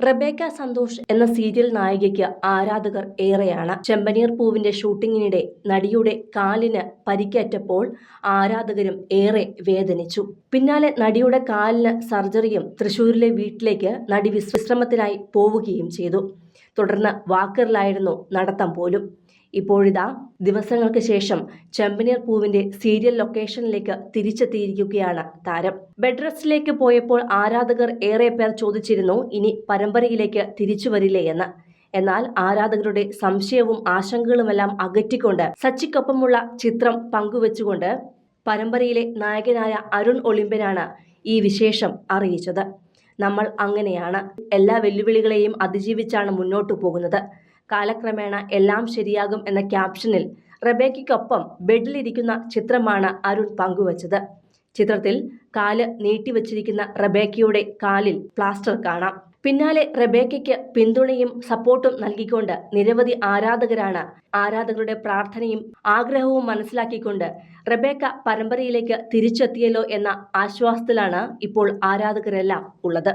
Rebecca Santhosh എന്ന serial നായികയ്ക്ക് ആരാധകർ ഏറെയാണ്. ചെമ്പനീർ പൂവിന്റെ ഷൂട്ടിങ്ങിനിടെ നടിയുടെ കാലിന് പരിക്കേറ്റപ്പോൾ ആരാധകരും ഏറെ വേദനിച്ചു. പിന്നാലെ നടിയുടെ കാലിന് സർജറിയും തൃശൂരിലെ വീട്ടിലേക്ക് നടി വിശ്രമത്തിനായി പോവുകയും ചെയ്തു. തുടർന്ന് വാക്കറിലായിരുന്നു നടത്തം പോലും. ഇപ്പോഴിതാ ദിവസങ്ങൾക്ക് ശേഷം ചെമ്പനീർ പൂവിന്റെ സീരിയൽ ലൊക്കേഷനിലേക്ക് തിരിച്ചെത്തിയിരിക്കുകയാണ് താരം. ബെഡ് റെസ്റ്റിലേക്ക് പോയപ്പോൾ ആരാധകർ ഏറെ പേർ ചോദിച്ചിരുന്നു ഇനി പരമ്പരയിലേക്ക് തിരിച്ചു വരില്ലേ എന്ന്. എന്നാൽ ആരാധകരുടെ സംശയവും ആശങ്കകളുമെല്ലാം അകറ്റിക്കൊണ്ട് സച്ചിക്കൊപ്പമുള്ള ചിത്രം പങ്കുവച്ചുകൊണ്ട് പരമ്പരയിലെ നായകനായ അരുൺ ഒളിമ്പനാണ് ഈ വിശേഷം അറിയിച്ചത്. നമ്മൾ അങ്ങനെയാണ്. എല്ലാ വെല്ലുവിളികളെയും അതിജീവിച്ചാണ് മുന്നോട്ടു പോകുന്നത്. കാലക്രമേണ എല്ലാം ശരിയാകും എന്ന ക്യാപ്ഷനിൽ റബേക്കയ്ക്കൊപ്പം ബെഡിലിരിക്കുന്ന ചിത്രമാണ് അരുൺ പങ്കുവച്ചത്. ചിത്രത്തിൽ കാൽ നീട്ടിവച്ചിരിക്കുന്ന റബേക്കയുടെ കാലിൽ പ്ലാസ്റ്റർ കാണാം. പിന്നാലെ റബേക്കയ്ക്ക് പിന്തുണയും സപ്പോർട്ടും നൽകിക്കൊണ്ട് നിരവധി ആരാധകരാണ് ആരാധകരുടെ പ്രാർത്ഥനയും ആഗ്രഹവും മനസ്സിലാക്കിക്കൊണ്ട് റബേക്ക പരമ്പരയിലേക്ക് തിരിച്ചെത്തിയല്ലോ എന്ന ആശ്വാസത്തിലാണ് ഇപ്പോൾ ആരാധകരെല്ലാം ഉള്ളത്.